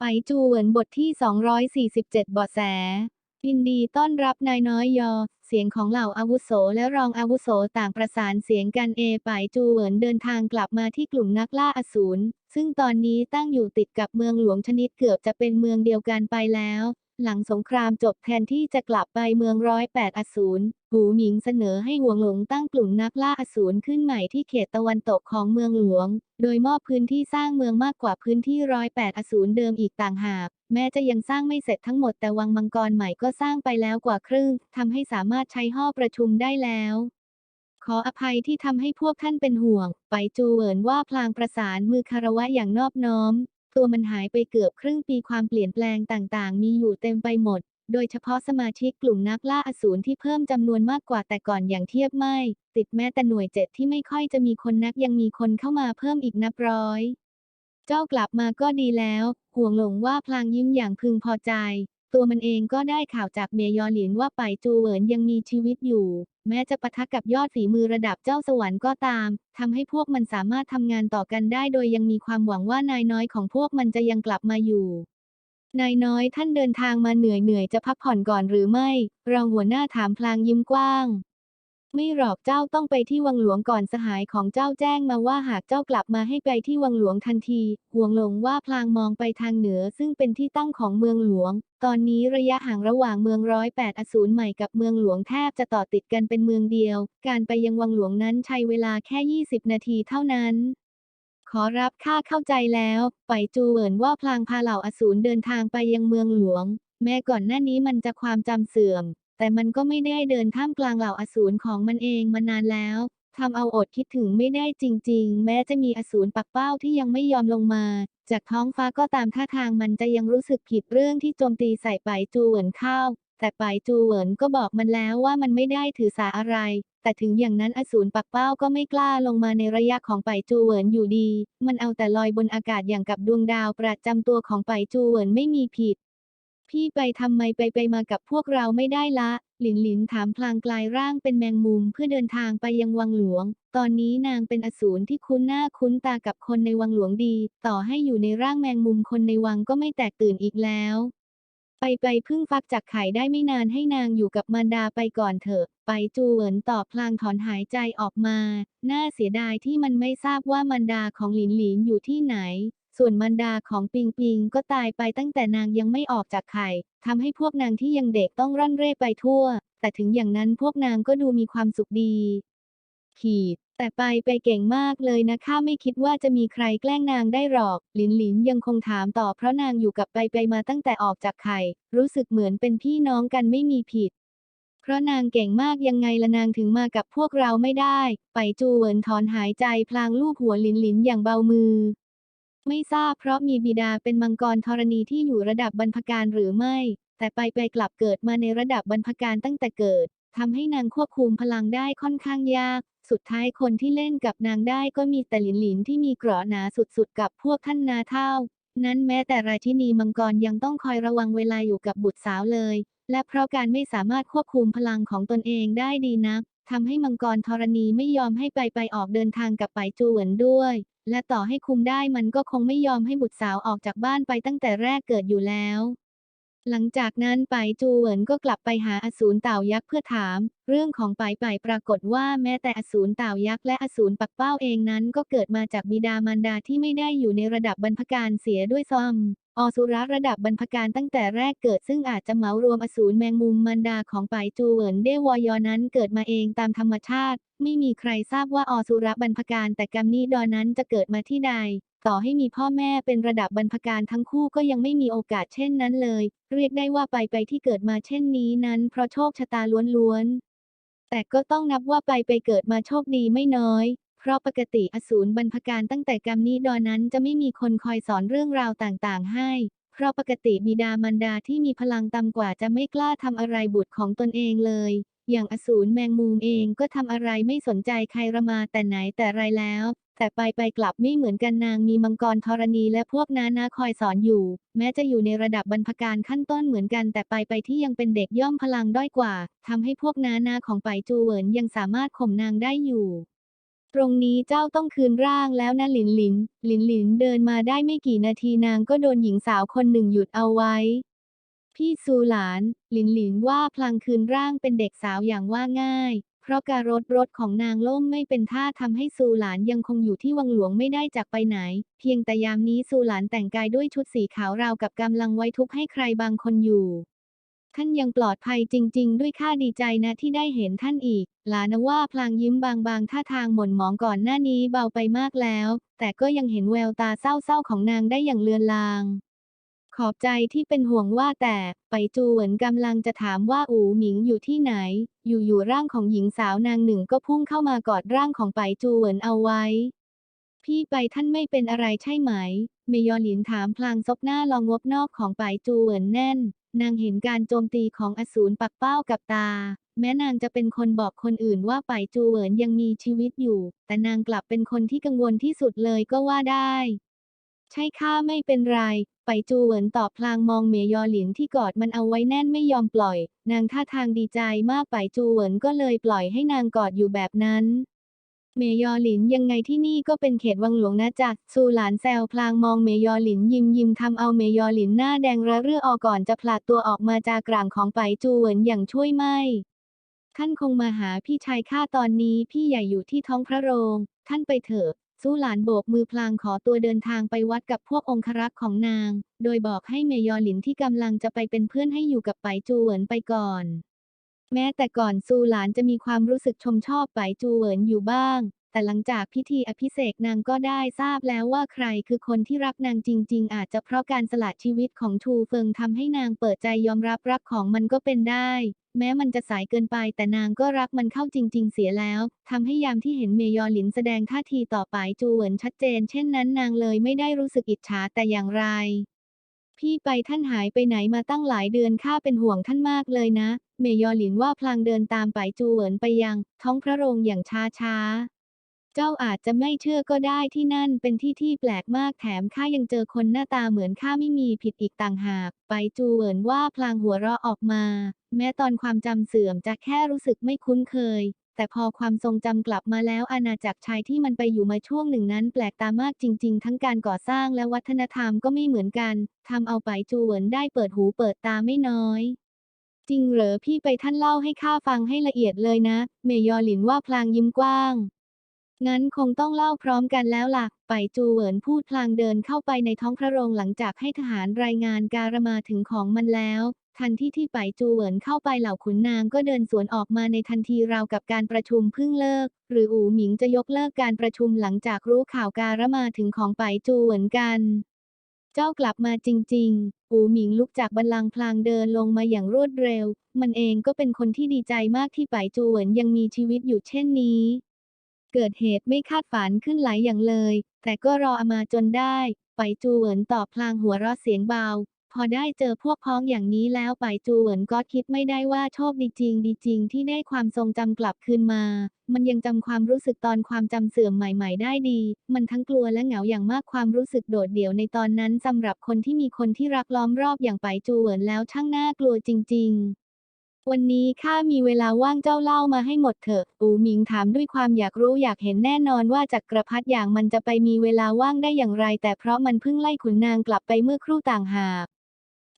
ไปจูเหวินบทที่ 247เบทแสยินดีต้อนรับนายน้อยยอ เสียงของเหล่าอาวุโสและรองอาวุโสต่างประสานเสียงกันเอไปจูเหวินเดินทางกลับมาที่กลุ่มนักล่าอสูรซึ่งตอนนี้ตั้งอยู่ติดกับเมืองหลวงชนิดเกือบจะเป็นเมืองเดียวกันไปแล้ว หลังสงครามจบแทนที่จะกลับไปเมืองร้อยแปดอสูรหูหมิงเสนอให้หวงหลงตั้งกลุ่มนักล่าอสูรขึ้นใหม่ที่เขตตะวันตกของเมืองหลวง โดยมอบพื้นที่สร้างเมืองมากกว่าพื้นที่ร้อยแปดอสูรเดิมอีกต่างหาก แม้จะยังสร้างไม่เสร็จทั้งหมดแต่วังมังกรใหม่ก็สร้างไปแล้วกว่าครึ่งทำให้สามารถใช้ห้อประชุมได้แล้วขออภัยที่ทำให้พวกท่านเป็นห่วง ไปจูเหวินว่าพลางประสานมือคารวะอย่างนอบน้อม ตัวมันหายไปเกือบครึ่งปีความเปลี่ยนแปลงต่างๆ มีอยู่เต็มไปหมด โดยเฉพาะสมาชิกกลุ่มนักล่าอสูรที่เพิ่มจำนวนมากกว่าแต่ก่อนอย่างเทียบไม่ ติดแม้แต่หน่วยเจ็ดที่ไม่ค่อยจะมีคนนักยังมีคนเข้ามาเพิ่มอีกนับร้อย เจ้ากลับมาก็ดีแล้ว ห่วงหลงว่าพลางยิ้มอย่างพึงพอใจ ตัวมันเองก็ได้ข่าวจากเมยอหลินว่าไปจูเหวินยังมีชีวิตอยู่ แม้จะปะทะกับยอดฝีมือระดับเจ้าสวรรค์ก็ตามทำให้พวกมันสามารถทำงานต่อกันได้โดยยังมีความหวังว่านายน้อยของพวกมันจะยังกลับมาอยู่นายน้อยท่านเดินทางมาเหนื่อยเหนื่อยจะพักผ่อนก่อนหรือไม่ รองหัวหน้าถามพลางยิ้มกว้าง ไม่หรอกเจ้าต้องไปที่วังหลวงก่อนสหายของเจ้าแจ้งมาว่าหากเจ้ากลับมาให้ไปที่วังหลวงทันที ห่วงหลงว่าพลางมองไปทางเหนือซึ่งเป็นที่ตั้งของเมืองหลวง ตอนนี้ระยะห่างระหว่างเมืองร้อยแปดอสูรใหม่กับเมืองหลวงแทบจะต่อติดกันเป็นเมืองเดียว การไปยังวังหลวงนั้นใช้เวลาแค่ 20 นาทีเท่านั้นขอรับข้าเข้าใจแล้ว ไปจูเหวินว่าพลางพาเหล่าอสูรเดินทางไปยังเมืองหลวง แม้ก่อนหน้านี้มันจะความจำเสื่อม แต่มันก็ไม่ได้เดินท่ามกลางเหล่าอสูรของมันเองมานานแล้วทำเอาอดคิดถึงไม่ได้จริง ๆ แม้จะมีอสูรปักเป้าที่ยังไม่ยอมลงมา จากท้องฟ้าก็ตามท่าทางมันจะยังรู้สึกผิดเรื่องที่โจมตีใส่ไปจูเหวินเข้า แต่ไปจูเหวินก็บอกมันแล้วว่ามันไม่ได้ถือสาอะไร แต่ถึงอย่างนั้นอสูรปักเป้าก็ไม่กล้าลงมาในระยะของไปจูเหวินอยู่ดี มันเอาแต่ลอยบนอากาศอย่างกับดวงดาวประจำตัวของไปจูเหวินไม่มีผิด พี่ไปทำไมไปไปมากับพวกเราไม่ได้ละ หลินหลินถามพลางกลายร่างเป็นแมงมุมเพื่อเดินทางไปยังวังหลวง ตอนนี้นางเป็นอสูรที่คุ้นหน้าคุ้นตากับคนในวังหลวงดี ต่อให้อยู่ในร่างแมงมุมคนในวังก็ไม่แตกตื่นอีกแล้ว ไปไปพิ่งฟักจากไข่ได้ไม่นานให้นางอยู่กับมารดาไปก่อนเถอะ ไปจูเหวินตอบพลางถอนหายใจออกมา น่าเสียดายที่มันไม่ทราบว่ามารดาของหลินหลินอยู่ที่ไหน ส่วนมารดาของปิงปิงก็ตายไปตั้งแต่นางยังไม่ออกจากไข่ทำให้พวกนางที่ยังเด็กต้องร่อนเร่ไปทั่ว แต่ถึงอย่างนั้นพวกนางก็ดูมีความสุขดี ขีด แต่ไปไปเก่งมากเลยนะข้าไม่คิดว่าจะมีใครแกล้งนางได้หรอก หลินหลินยังคงถามต่อเพราะนางอยู่กับไปไปมาตั้งแต่ออกจากไข่รู้สึกเหมือนเป็นพี่น้องกันไม่มีผิดเพราะนางเก่งมากยังไงละนางถึงมากับพวกเราไม่ได้ ไปจูเหวินถอนหายใจพลางลูบหัวหลินหลินอย่างเบามือ ไม่ทราบเพราะมีบิดาเป็นมังกรธรณีที่อยู่ระดับบรรพการหรือไม่ แต่ไปไปกลับเกิดมาในระดับบรรพการตั้งแต่เกิดทำให้นางควบคุมพลังได้ค่อนข้างยาก สุดท้ายคนที่เล่นกับนางได้ก็มีแต่หลินหลินที่มีเกราะหนาสุดๆ กับพวกท่านนาเท่า นั้นแม้แต่ราชินีมังกรยังต้องคอยระวังเวลาอยู่กับบุตรสาวเลย และเพราะการไม่สามารถควบคุมพลังของตนเองได้ดีนักทำให้มังกรธรณีไม่ยอมให้ไปไปออกเดินทางกับไปจูเหวินด้วย และต่อให้คุมได้มันก็คงไม่ยอมให้บุตรสาวออกจากบ้านไปตั้งแต่แรกเกิดอยู่แล้ว หลังจากนั้นไปจูเหวินก็กลับไปหาอสูรเต่ายักษ์เพื่อถาม เรื่องของไปไปปรากฏว่าแม้แต่อสูรเต่ายักษ์และอสูรปักเป้าเองนั้นก็เกิดมาจากบิดามารดาที่ไม่ได้อยู่ในระดับบรรพการเสียด้วยซ้ำ อสุรระดับบรรพการตั้งแต่แรกเกิดซึ่งอาจจะเหมารวมอสูรแมงมุมมารดาของไปจูเหวินเดวอยอนั้นเกิดมาเองตามธรรมชาติ ไม่มีใครทราบว่าอสุรบรรพการแต่กรรมนี้ดอนั้นจะเกิดมาที่ใด ต่อให้มีพ่อแม่เป็นระดับบรรพการทั้งคู่ก็ยังไม่มีโอกาสเช่นนั้นเลย เรียกได้ว่าไปไปที่เกิดมาเช่นนี้นั้น เพราะโชคชะตาล้วนๆแต่ก็ต้องนับว่าไปไปเกิดมาโชคดีไม่น้อย เพราะปกติอสูรบรรพการตั้งแต่กรรมนี้ดอนนั้นจะไม่มีคนคอยสอนเรื่องราวต่างๆ ให้ เพราะปกติบิดามารดาที่มีพลังต่ำกว่าจะไม่กล้าทำอะไรบุตรของตนเองเลย อย่างอสูรแมงมุมเองก็ทำอะไรไม่สนใจใครระมาแต่ไหนแต่ไรแล้ว แต่ไปไปกลับไม่เหมือนกันนางมีมังกรธรณีและพวกนานาคอยสอนอยู่ แม้จะอยู่ในระดับบรรพการขั้นต้นเหมือนกันแต่ไปไปที่ยังเป็นเด็กย่อมพลังด้อยกว่าทำให้พวกนานาของไปจูเหวินยังสามารถข่มนางได้อยู่ ตรงนี้เจ้าต้องคืนร่างแล้วนะหลินหลิน หลินหลินเดินมาได้ไม่กี่นาทีนางก็โดนหญิงสาวคนหนึ่งหยุดเอาไว้ พี่ซูหลาน หลินหลินว่าพลางคืนร่างเป็นเด็กสาวอย่างว่าง่าย เพราะการรถรถของนางล่มไม่เป็นท่าทำให้ซูหลานยังคงอยู่ที่วังหลวงไม่ได้จากไปไหน เพียงแต่ยามนี้ซูหลานแต่งกายด้วยชุดสีขาวราวกับกำลังไว้ทุกข์ให้ใครบางคนอยู่ ท่านยังปลอดภัยจริง ๆ ด้วยข้าดีใจนะที่ได้เห็นท่านอีก หลานว่าพลางยิ้มบางๆ ท่าทางหม่นหมองก่อนหน้านี้เบาไปมากแล้ว แต่ก็ยังเห็นแววตาเศร้าๆของนางได้อย่างเลือนลาง ขอบใจที่เป็นห่วงว่าแต่ไปจูเหวินกำลังจะถามว่าอูหมิงอยู่ที่ไหน อยู่ๆร่างของหญิงสาวนางหนึ่งก็พุ่งเข้ามากอดร่างของไปจูเหวินเอาไว้ พี่ไปท่านไม่เป็นอะไรใช่ไหม เมยอหลินถามพลางซบหน้าลองงบนอกของไปจูเหวินแน่น นางเห็นการโจมตีของอสูรปักเป้ากับตา แม้นางจะเป็นคนบอกคนอื่นว่าไปจูเหวินยังมีชีวิตอยู่ แต่นางกลับเป็นคนที่กังวลที่สุดเลยก็ว่าได้ ใช่ข้าไม่เป็นไร ไปจูเหวินตอบพลางมองเมยอหลินที่กอดมันเอาไว้แน่นไม่ยอมปล่อย นางท่าทางดีใจมากไปจูเหวินก็เลยปล่อยให้นางกอดอยู่แบบนั้น เมยอหลินยังไงที่นี่ก็เป็นเขตวังหลวงนะจ๊ะซูหลานแซวพลางมองเมยอหลินยิ้มยิ้มทำเอาเมยอหลินหน้าแดงระเรื่อออกก่อนจะผลัดตัวออกมาจากกลางของไปจูเหวินอย่างช่วยไม่ท่านคงมาหาพี่ชายข้าตอนนี้พี่ใหญ่อยู่ที่ท้องพระโรง ท่านไปเถอะสู้หลานโบกมือพลางขอตัวเดินทางไปวัดกับพวกองครักษ์ของนาง โดยบอกให้เมยอหลินที่กำลังจะไปเป็นเพื่อนให้อยู่กับไปจูเหวินไปก่อน แม้แต่ก่อนซูหลานจะมีความรู้สึกชมชอบไปจูเหวินอยู่บ้าง แต่หลังจากพิธีอภิเษกนางก็ได้ทราบแล้วว่าใครคือคนที่รักนางจริง ๆ อาจจะเพราะการสละชีวิตของชูเฟิงทำให้นางเปิดใจยอมรับรักของมันก็เป็นได้ แม้มันจะสายเกินไปแต่นางก็รักมันเข้าจริง ๆ เสียแล้วทำให้ยามที่เห็นเมยอหลินแสดงท่าทีต่อไปจูเหวินชัดเจน เช่นนั้นนางเลยไม่ได้รู้สึกอิจฉาแต่อย่างไร พี่ไปท่านหายไปไหนมาตั้งหลายเดือนข้าเป็นห่วงท่านมากเลยนะ เมยอหลินว่าพลางเดินตามไปจูเหวินไปยัง ท้องพระโรงอย่างช้าช้าเจ้าอาจจะไม่เชื่อก็ได้ที่นั่นเป็นที่ที่แปลกมากแถมข้ายังเจอคนหน้าตาเหมือนข้าไม่มีผิดอีกต่างหาก ไปจูเหวินว่าพลางหัวเราะออกมา แม้ตอนความจำเสื่อมจะแค่รู้สึกไม่คุ้นเคย แต่พอความทรงจำกลับมาแล้วอาณาจักรชายที่มันไปอยู่มาช่วงหนึ่งนั้นแปลกตามากจริง ๆ ทั้งการก่อสร้างและวัฒนธรรมก็ไม่เหมือนกันทำเอาไปจูเหวินได้เปิดหูเปิดตาไม่น้อยจริงเหรอพี่ไปท่านเล่าให้ข้าฟังให้ละเอียดเลยนะ เมยอหลินว่าพลางยิ้มกว้าง งั้นคงต้องเล่าพร้อมกันแล้วล่ะ ไปจูเหวินพูดพลางเดินเข้าไปในท้องพระโรงหลังจากให้ทหารรายงานการมาถึงของมันแล้ว ทันทีที่ไปจูเหวินเข้าไปเหล่าขุนนางก็เดินสวนออกมาในทันทีราวกับการประชุมเพิ่งเลิก หรืออูหมิงจะยกเลิกการประชุมหลังจากรู้ข่าวการมาถึงของไปจูเหวินกัน เจ้ากลับมาจริง ๆ อูหมิงลุกจากบัลลังพลางเดินลงมาอย่างรวดเร็ว มันเองก็เป็นคนที่ดีใจมากที่ไปจูเหวินยังมีชีวิตอยู่เช่นนี้เกิดเหตุไม่คาดฝันขึ้นหลายอย่างเลย แต่ก็รออามาจนได้ ไปจูเหวินตอบพลางหัวเราะเสียงเบา พอได้เจอพวกพ้องอย่างนี้แล้วไปจูเหวินก็คิดไม่ได้ว่าโชคดีจริงดีจริงที่ได้ความทรงจำกลับคืนมา มันยังจำความรู้สึกตอนความจำเสื่อมใหม่ ๆ ได้ดี มันทั้งกลัวและเหงาอย่างมากความรู้สึกโดดเดี่ยวในตอนนั้นสำหรับคนที่มีคนที่รักล้อมรอบอย่างไปจูเหวินแล้วช่างน่ากลัวจริง ๆวันนี้ข้ามีเวลาว่างเจ้าเล่ามาให้หมดเถอะ อูหมิงถามด้วยความอยากรู้อยากเห็นแน่นอนว่าจักรพรรดิอย่างมันจะไปมีเวลาว่างได้อย่างไร แต่เพราะมันเพิ่งไล่ขุนนางกลับไปเมื่อครู่ต่างหาก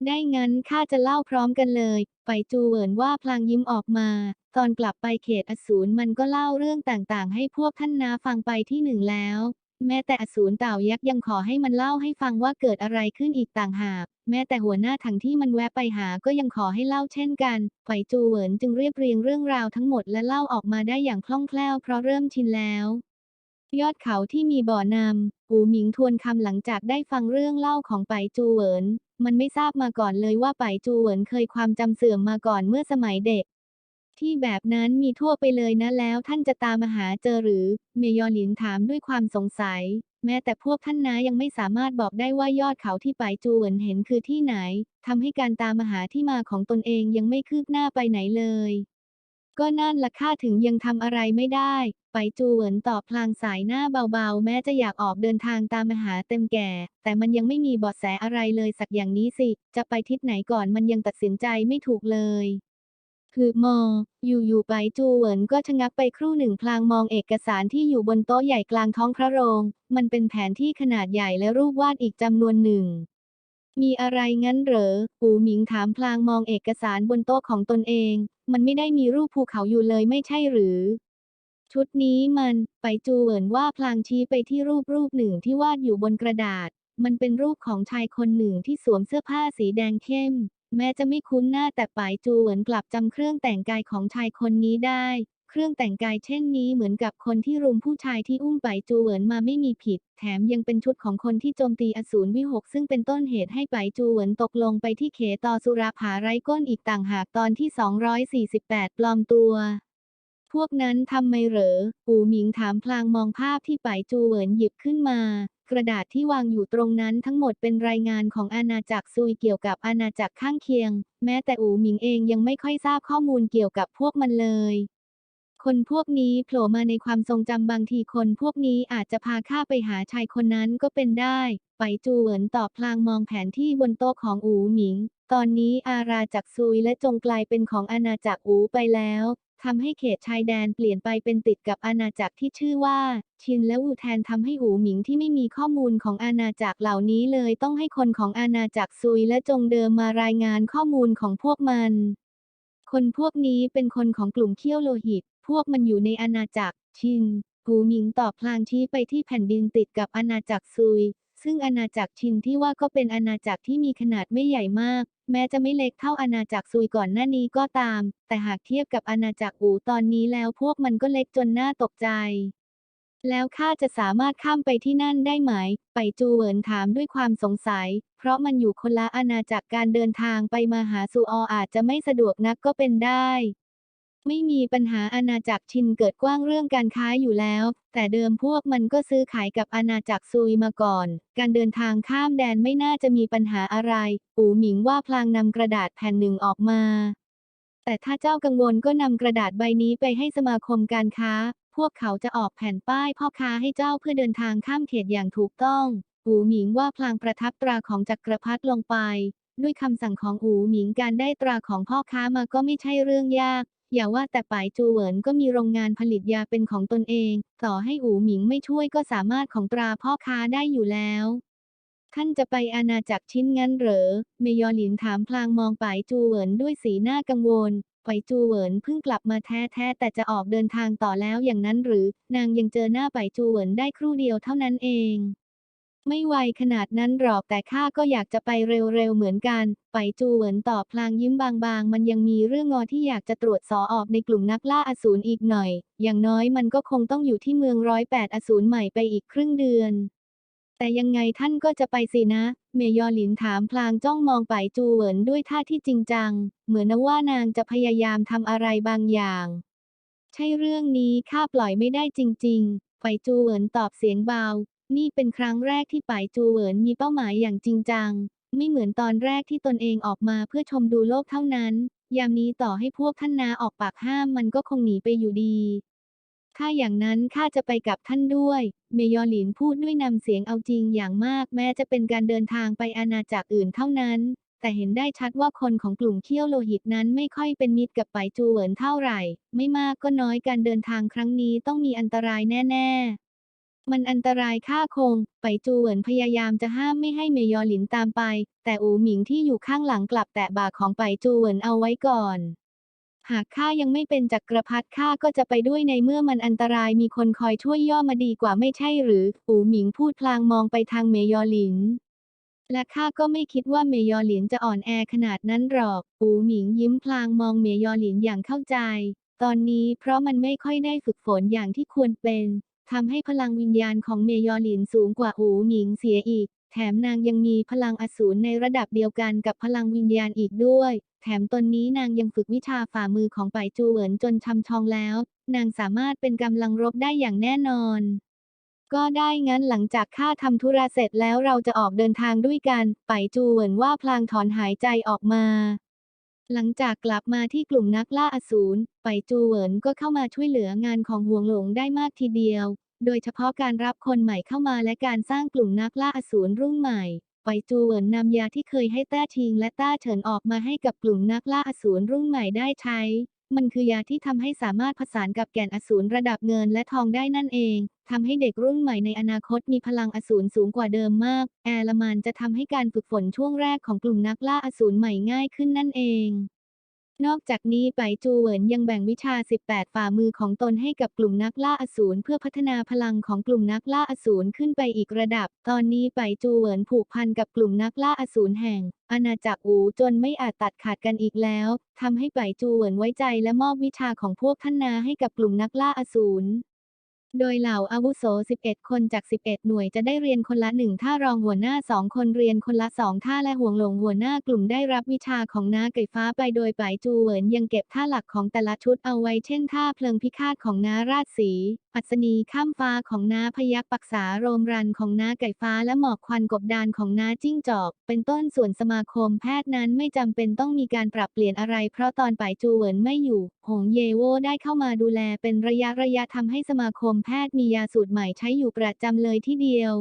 ได้งั้นข้าจะเล่าพร้อมกันเลย ไปจูเหวินว่าพลางยิ้มออกมา ตอนกลับไปเขตอสูรมันก็เล่าเรื่องต่างๆ ให้พวกท่านนาฟังไปที่หนึ่งแล้ว แม้แต่อสูรเต่ายักษ์ยังขอให้มันเล่าให้ฟังว่าเกิดอะไรขึ้นอีกต่างหาก แม้แต่หัวหน้าถังที่มันแวะไปหาก็ยังขอให้เล่าเช่นกัน ไปจูเหวินจึงเรียบเรียงเรื่องราวทั้งหมดและเล่าออกมาได้อย่างคล่องแคล่วเพราะเริ่มชินแล้ว ยอดเขาที่มีบ่อนำหูหมิงทวนคำหลังจากได้ฟังเรื่องเล่าของไปจูเหวิน มันไม่ทราบมาก่อนเลยว่าไปจูเหวินเคยความจำเสื่อมมาก่อนเมื่อสมัยเด็ก ที่แบบนั้นมีทั่วไปเลยนะแล้วท่านจะตามมาหาเจอหรือ เมยอหลินถามด้วยความสงสัย แม้แต่พวกท่านนายังไม่สามารถบอกได้ว่ายอดเขาที่ไปจูเหวินเห็นคือที่ไหนทำให้การตามมาหาที่มาของตนเองยังไม่คืบหน้าไปไหนเลย ก็นั่นละข้าถึงยังทำอะไรไม่ได้ ไปจูเหวินตอบพลางสายหน้าเบาๆ แม้จะอยากออกเดินทางตามมาหาเต็มแก่ แต่มันยังไม่มีเบาะแสอะไรเลยสักอย่างนี้สิ จะไปทิศไหนก่อนมันยังตัดสินใจไม่ถูกเลยคือมอ อยู่ๆไปจูเหวินก็ชะงักไปครู่หนึ่งพลางมองเอกสารที่อยู่บนโต๊ะใหญ่กลางท้องพระโรง มันเป็นแผนที่ขนาดใหญ่และรูปวาดอีกจำนวนหนึ่ง มีอะไรงั้นเหรอปูหมิงถามพลางมองเอกสารบนโต๊ะของตนเอง มันไม่ได้มีรูปภูเขาอยู่เลยไม่ใช่หรือ ชุดนี้มันไปจูเหวินว่าพลางชี้ไปที่รูปรูปหนึ่งที่วาดอยู่บนกระดาษ มันเป็นรูปของชายคนหนึ่งที่สวมเสื้อผ้าสีแดงเข้ม แม้จะไม่คุ้นหน้าแต่ปายจูเหวินกลับจำเครื่องแต่งกายของชายคนนี้ได้ เครื่องแต่งกายเช่นนี้เหมือนกับคนที่รุมผู้ชายที่อุ้มไปจูเหวินมาไม่มีผิด แถมยังเป็นชุดของคนที่โจมตีอสูรวิหกซึ่งเป็นต้นเหตุให้ไปจูเหวินตกลงไปที่เขตอสุราผาไร้ก้นอีกต่างหากตอนที่ 248 ปลอมตัว พวกนั้นทำไมเหรอ ปูหมิงถามพลางมองภาพที่ไปจูเหวินหยิบขึ้นมา กระดาษที่วางอยู่ตรงนั้นทั้งหมดเป็นรายงานของอาณาจักรซุยเกี่ยวกับอาณาจักรข้างเคียง แม้แต่อูหมิงเองยังไม่ค่อยทราบข้อมูลเกี่ยวกับพวกมันเลย คนพวกนี้โผล่มาในความทรงจำบางทีคนพวกนี้อาจจะพาข้าไปหาชายคนนั้นก็เป็นได้ ไปจูเหวินตอบพลางมองแผนที่บนโต๊ะของอูหมิง ตอนนี้อาราจักรซุยและจงกลายเป็นของอาณาจักรอูไปแล้วทำให้เขตชายแดนเปลี่ยนไปเป็นติดกับอาณาจักรที่ชื่อว่า ชินและวูแทนทำให้อูหมิงที่ไม่มีข้อมูลของอาณาจักรเหล่านี้เลยต้องให้คนของอาณาจักรซุยและจงเดิมมารายงานข้อมูลของพวกมัน คนพวกนี้เป็นคนของกลุ่มเขี้ยวโลหิต พวกมันอยู่ในอาณาจักรชินหูหมิงตอบพลางชี้ไปที่แผ่นดินติดกับอาณาจักรซุย ซึ่งอาณาจักรชินที่ว่าก็เป็นอาณาจักรที่มีขนาดไม่ใหญ่มาก แม้จะไม่เล็กเท่าอาณาจักรซุยก่อนหน้านี้ก็ตาม แต่หากเทียบกับอาณาจักรอูตอนนี้แล้วพวกมันก็เล็กจนน่าตกใจ แล้วข้าจะสามารถข้ามไปที่นั่นได้ไหม ไปจูเหวินถามด้วยความสงสัย เพราะมันอยู่คนละอาณาจักรการเดินทางไปมาหาซูอออาจจะไม่สะดวกนักก็เป็นได้ ไม่มีปัญหาอาณาจักรชินเกิดกว้างเรื่องการค้าอยู่แล้ว แต่เดิมพวกมันก็ซื้อขายกับอาณาจักรซุยมาก่อน การเดินทางข้ามแดนไม่น่าจะมีปัญหาอะไรปูหมิงว่าพลางนำกระดาษแผ่นหนึ่งออกมา แต่ถ้าเจ้ากังวลก็นำกระดาษใบนี้ไปให้สมาคมการค้า พวกเขาจะออกแผ่นป้ายพ่อค้าให้เจ้าเพื่อเดินทางข้ามเขตอย่างถูกต้องอูหมิงว่าพลางประทับตราของจักรพรรดิลงไป ด้วยคำสั่งของอูหมิงการได้ตราของพ่อค้ามาก็ไม่ใช่เรื่องยาก อย่าว่าแต่ปายจูเหวินก็มีโรงงานผลิตยาเป็นของตนเอง ต่อให้อูหมิงไม่ช่วยก็สามารถของตราพ่อค้าได้อยู่แล้ว ท่านจะไปอาณาจักรชิ้นงั้นเหรอ เมยอหลินถามพลางมองปายจูเหวินด้วยสีหน้ากังวลไปจูเหวินเพิ่งกลับมาแท้แต่จะออกเดินทางต่อแล้วอย่างนั้นหรือ นางยังเจอหน้าไปจูเหวินได้ครู่เดียวเท่านั้นเอง ไม่ไวขนาดนั้นหรอกแต่ข้าก็อยากจะไปเร็วๆเหมือนกัน ไปจูเหวินตอบพลางยิ้มบางๆ มันยังมีเรื่องงอที่อยากจะตรวจสอออกในกลุ่มนักล่าอสูรอีกหน่อย อย่างน้อยมันก็คงต้องอยู่ที่เมืองร้อยแปดอสูรใหม่ไปอีกครึ่งเดือน แต่ยังไงท่านก็จะไปสินะ เมยอหลินถามพลางจ้องมองไปจูเหวินด้วยท่าที่จริงจัง เหมือนว่านางจะพยายามทำอะไรบางอย่าง ใช่เรื่องนี้ข้าปล่อยไม่ได้จริง ๆ ไปจูเหวินตอบเสียงเบา นี่เป็นครั้งแรกที่ไปจูเหวินมีเป้าหมายอย่างจริงจัง ไม่เหมือนตอนแรกที่ตนเองออกมาเพื่อชมดูโลกเท่านั้น ยามนี้ต่อให้พวกท่านนาออกปากห้ามมันก็คงหนีไปอยู่ดี ถ้าอย่างนั้นข้าจะไปกับท่านด้วย เมยอหลินพูดด้วยนำเสียงเอาจริงอย่างมาก แม้จะเป็นการเดินทางไปอาณาจักรอื่นเท่านั้น แต่เห็นได้ชัดว่าคนของกลุ่มเขี้ยวโลหิตนั้นไม่ค่อยเป็นมิตรกับไปจูเหวินเท่าไหร่ ไม่มากก็น้อยการเดินทางครั้งนี้ต้องมีอันตรายแน่ ๆ มันอันตรายค่าคง ไปจูเหวินพยายามจะห้ามไม่ให้เมยอหลินตามไป แต่อูหมิงที่อยู่ข้างหลังกลับแตะบ่าของไปจูเหวินเอาไว้ก่อน หากข้ายังไม่เป็นจักรพรรดิข้าก็จะไปด้วยในเมื่อมันอันตรายมีคนคอยช่วยย่อมาดีกว่าไม่ใช่หรือ อูหมิงพูดพลางมองไปทางเมยอหลิน และข้าก็ไม่คิดว่าเมยอหลินจะอ่อนแอขนาดนั้นหรอก อูหมิงยิ้มพลางมองเมยอหลินอย่างเข้าใจ ตอนนี้เพราะมันไม่ค่อยได้ฝึกฝนอย่างที่ควรเป็น ทำให้พลังวิญญาณของเมยอหลินสูงกว่าอูหมิงเสียอีก แถมนางยังมีพลังอสูรในระดับเดียวกันกับพลังวิญญาณอีกด้วย แถมตนนี้นางยังฝึกวิชาฝ่ามือของไปจูเหวินจนชำชองแล้ว นางสามารถเป็นกำลังรบได้อย่างแน่นอน ก็ได้งั้นหลังจากข้าทำธุระเสร็จแล้วเราจะออกเดินทางด้วยกัน ไปจูเหวินว่าพลางถอนหายใจออกมา หลังจากกลับมาที่กลุ่มนักล่าอสูรไปจูเหวินก็เข้ามาช่วยเหลืองานของห่วงหลงได้มากทีเดียว โดยเฉพาะการรับคนใหม่เข้ามาและการสร้างกลุ่มนักล่าอสูรรุ่นใหม่ ไปจูเหวินนำยาที่เคยให้ต้าชิงและต้าเฉินออกมาให้กับกลุ่มนักล่าอสูรรุ่นใหม่ได้ใช้ มันคือยาที่ทำให้สามารถผสานกับแก่นอสูรระดับเงินและทองได้นั่นเองทำให้เด็กรุ่นใหม่ในอนาคตมีพลังอสูรสูงกว่าเดิมมาก แอร์ลมานจะทำให้การฝึกฝนช่วงแรกของกลุ่มนักล่าอสูรใหม่ง่ายขึ้นนั่นเอง นอกจากนี้ไปจูเหวินยังแบ่งวิชา 18 ฝ่ามือของตนให้กับกลุ่มนักล่าอสูรเพื่อพัฒนาพลังของกลุ่มนักล่าอสูรขึ้นไปอีกระดับ ตอนนี้ไปจูเหวินผูกพันกับกลุ่มนักล่าอสูรแห่ง อาณาจักรอูจนไม่อาจตัดขาดกันอีกแล้วทำให้ไปจูเหวินไว้ใจและมอบวิชาของพวกท่านนาให้กับกลุ่มนักล่าอสูร โดยเหล่าอาวุโส 11 คนจาก 11 หน่วยจะได้เรียนคนละหนึ่งท่ารองหัวหน้า 2 คนเรียนคนละ 2 ท่าและห่วงหลงหัวหน้ากลุ่มได้รับวิชาของนาไก่ฟ้าไปโดยปายจูเหวินยังเก็บท่าหลักของแต่ละชุดเอาไว้เช่นท่าเพลิงพิฆาตของนาราชสีอัศนีข้ามฟ้าของนาพยักปักษาโรมรันของนาไก่ฟ้าและหมอกควันกบดานของนาจิ้งจอก เป็นต้นส่วนสมาคมแพทย์นั้นไม่จำเป็นต้องมีการปรับเปลี่ยนอะไร เพราะตอนปายจูเหวินไม่อยู่ หงเยโวได้เข้ามาดูแลเป็นระยะระยะทำให้สมาคมแพทย์มียาสูตรใหม่ใช้อยู่ประจำเลยที่เดียว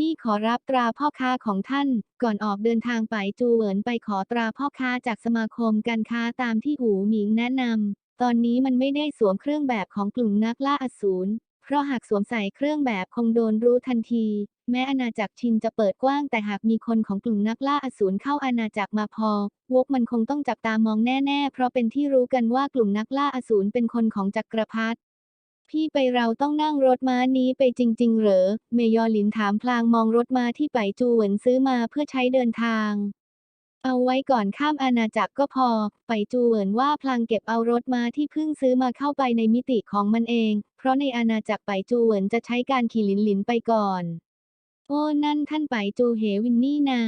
นี่ขอรับตราพ่อค้าของท่าน ก่อนออกเดินทางไปจูเหวินไปขอตราพ่อค้าจากสมาคมการค้าตามที่หูหมิงแนะนำตอนนี้มันไม่ได้สวมเครื่องแบบของกลุ่มนักล่าอสูรเพราะหากสวมใส่เครื่องแบบคงโดนรู้ทันที แม้อาณาจักรชินจะเปิดกว้าง แต่หากมีคนของกลุ่มนักล่าอสูรเข้าอาณาจักรมาพอ วกมันคงต้องจับตามองแน่ ๆ เพราะเป็นที่รู้กันว่ากลุ่มนักล่าอสูรเป็นคนของจักรพรรดิ พี่ไปเราต้องนั่งรถม้านี้ไปจริง ๆ เหรอ เมยอหลินถามพลางมองรถม้าที่ไปจูเหวินซื้อมาเพื่อใช้เดินทาง เอาไว้ก่อนข้ามอาณาจักรก็พอ ไปจูเหวินว่าพลางเก็บเอารถม้าที่เพิ่งซื้อมาเข้าไปในมิติของมันเอง เพราะในอาณาจักรไปจูเหวินจะใช้การขี่ลินลินไปก่อน โอ้นั่นท่านไปจูเหวินนี่นา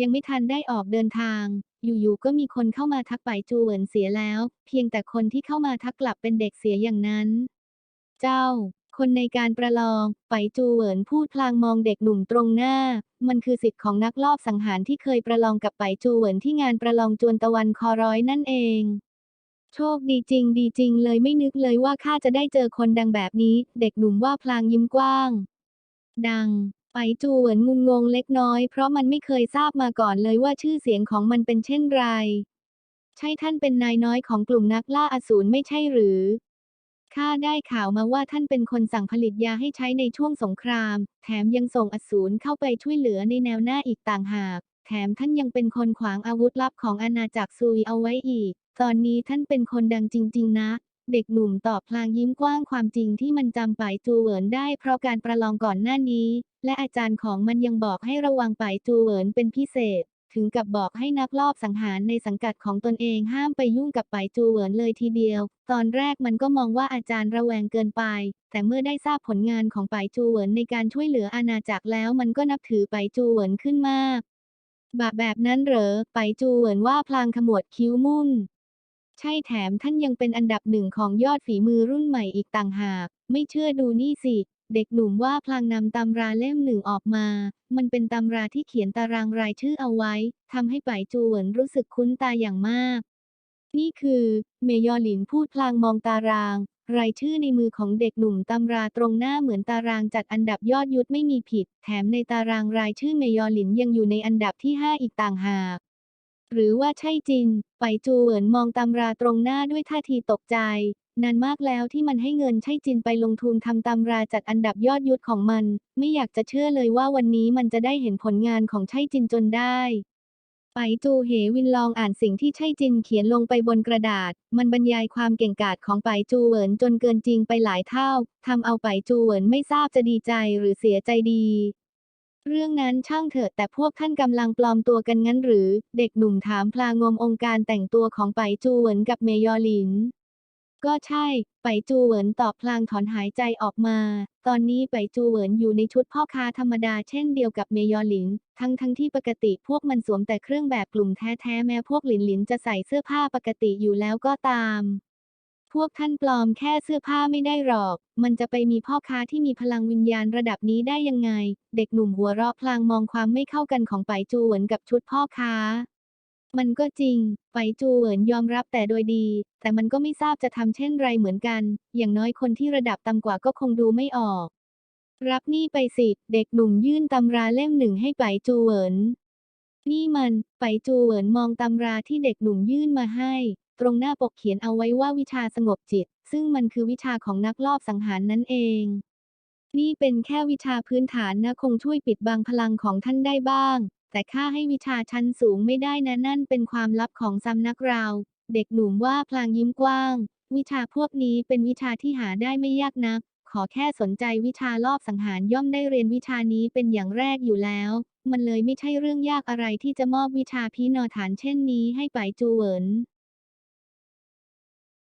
ยังไม่ทันได้ออกเดินทางอยู่ๆ ก็มีคนเข้ามาทักไปจูเหวินเสียแล้ว เพียงแต่คนที่เข้ามาทักกลับเป็นเด็กเสียอย่างนั้น เจ้า คนในการประลอง ไปจูเหวินพูดพลางมองเด็กหนุ่มตรงหน้า มันคือสิทธิ์ของนักลอบสังหารที่เคยประลองกับไปจูเหวินที่งานประลองจวนตะวันคอร้อยนั่นเอง โชคดีจริงดีจริงเลยไม่นึกเลยว่าข้าจะได้เจอคนดังแบบนี้ เด็กหนุ่มว่าพลางยิ้มกว้าง ดังไปจูเหวินงุนงงเล็กน้อย เพราะมันไม่เคยทราบมาก่อนเลยว่าชื่อเสียงของมันเป็นเช่นไร ใช่ท่านเป็นนายน้อยของกลุ่มนักล่าอสูรไม่ใช่หรือ ข้าได้ข่าวมาว่าท่านเป็นคนสั่งผลิตยาให้ใช้ในช่วงสงคราม แถมยังส่งอสูรเข้าไปช่วยเหลือในแนวหน้าอีกต่างหาก แถมท่านยังเป็นคนขวางอาวุธลับของอาณาจักรซุยเอาไว้อีก ตอนนี้ท่านเป็นคนดังจริง ๆ นะ เด็กหนุ่มตอบพลางยิ้มกว้างความจริงที่มันจำไปจูเหวินได้เพราะการประลองก่อนหน้านี้ และอาจารย์ของมันยังบอกให้ระวังไปจูเหวินเป็นพิเศษ ถึงกับบอกให้นักลอบสังหารในสังกัดของตนเองห้ามไปยุ่งกับไปจูเหวินเลยทีเดียว ตอนแรกมันก็มองว่าอาจารย์ระแวงเกินไป แต่เมื่อได้ทราบผลงานของไปจูเหวินในการช่วยเหลืออาณาจักรแล้วมันก็นับถือไปจูเหวินขึ้นมากบาแบบนั้นเหรอ ไปจูเหวินว่าพลางขมวดคิ้วมุ่น ใช่แถมท่านยังเป็นอันดับหนึ่งของยอดฝีมือรุ่นใหม่อีกต่างหาก ไม่เชื่อดูนี่สิ เด็กหนุ่มว่าพลางนำตำราเล่มหนึ่งออกมา มันเป็นตำราที่เขียนตารางรายชื่อเอาไว้ทำให้ไปจูเหวินรู้สึกคุ้นตาอย่างมาก นี่คือ เมยอหลินพูดพลางมองตาราง รายชื่อในมือของเด็กหนุ่มตำราตรงหน้าเหมือนตารางจัดอันดับยอดยุทธไม่มีผิด แถมในตารางรายชื่อเมยอหลินยังอยู่ในอันดับที่ 5 อีกต่างหาก หรือว่าใช่จินไปจูเหวินมองตำราตรงหน้าด้วยท่าทีตกใจ นานมากแล้วที่มันให้เงินใช่จินไปลงทุนทำตำราจัดอันดับยอดยุทธของมัน ไม่อยากจะเชื่อเลยว่าวันนี้มันจะได้เห็นผลงานของใช่จินจนได้ไปจูเหวินลองอ่านสิ่งที่ใช่จินเขียนลงไปบนกระดาษ มันบรรยายความเก่งกาจของไปจูเหวินจนเกินจริงไปหลายเท่า ทำเอาไปจูเหวินไม่ทราบจะดีใจหรือเสียใจดี เรื่องนั้นช่างเถอะแต่พวกท่านกำลังปลอมตัวกันงั้นหรือ เด็กหนุ่มถามพลางงมองค์การแต่งตัวของไปจูเหวินกับเมยอลิน ก็ใช่ ไปจูเหวินตอบพลางถอนหายใจออกมา ตอนนี้ไปจูเหวินอยู่ในชุดพ่อค้าธรรมดาเช่นเดียวกับเมยอลิน ทั้งทั้งที่ปกติพวกมันสวมแต่เครื่องแบบกลุ่มแท้ๆแม้พวกหลินหลินจะใส่เสื้อผ้าปกติอยู่แล้วก็ตาม พวกท่านปลอมแค่เสื้อผ้าไม่ได้หรอก มันจะไปมีพ่อค้าที่มีพลังวิญญาณระดับนี้ได้ยังไง เด็กหนุ่มหัวเราะพลางมองความไม่เข้ากันของไปจูเหวินกับชุดพ่อค้า มันก็จริง ไปจูเหวินยอมรับแต่โดยดี แต่มันก็ไม่ทราบจะทำเช่นไรเหมือนกัน อย่างน้อยคนที่ระดับต่ำกว่าก็คงดูไม่ออก รับนี่ไปสิ เด็กหนุ่มยื่นตำราเล่มหนึ่งให้ไปจูเหวินนี่มัน ไปจูเหวินมองตำราที่เด็กหนุ่มยื่นมาให้ ตรงหน้าปกเขียนเอาไว้ว่าวิชาสงบจิต ซึ่งมันคือวิชาของนักลอบสังหารนั่นเอง นี่เป็นแค่วิชาพื้นฐานนะคงช่วยปิดบังพลังของท่านได้บ้าง แต่ข้าให้วิชาชั้นสูงไม่ได้นะนั่นเป็นความลับของสำนักเรา เด็กหนุ่มว่าพลางยิ้มกว้าง วิชาพวกนี้เป็นวิชาที่หาได้ไม่ยากนัก ขอแค่สนใจวิชาลอบสังหารย่อมได้เรียนวิชานี้เป็นอย่างแรกอยู่แล้ว มันเลยไม่ใช่เรื่องยากอะไรที่จะมอบวิชาพีนอฐานเช่นนี้ให้ไปจูเหวิน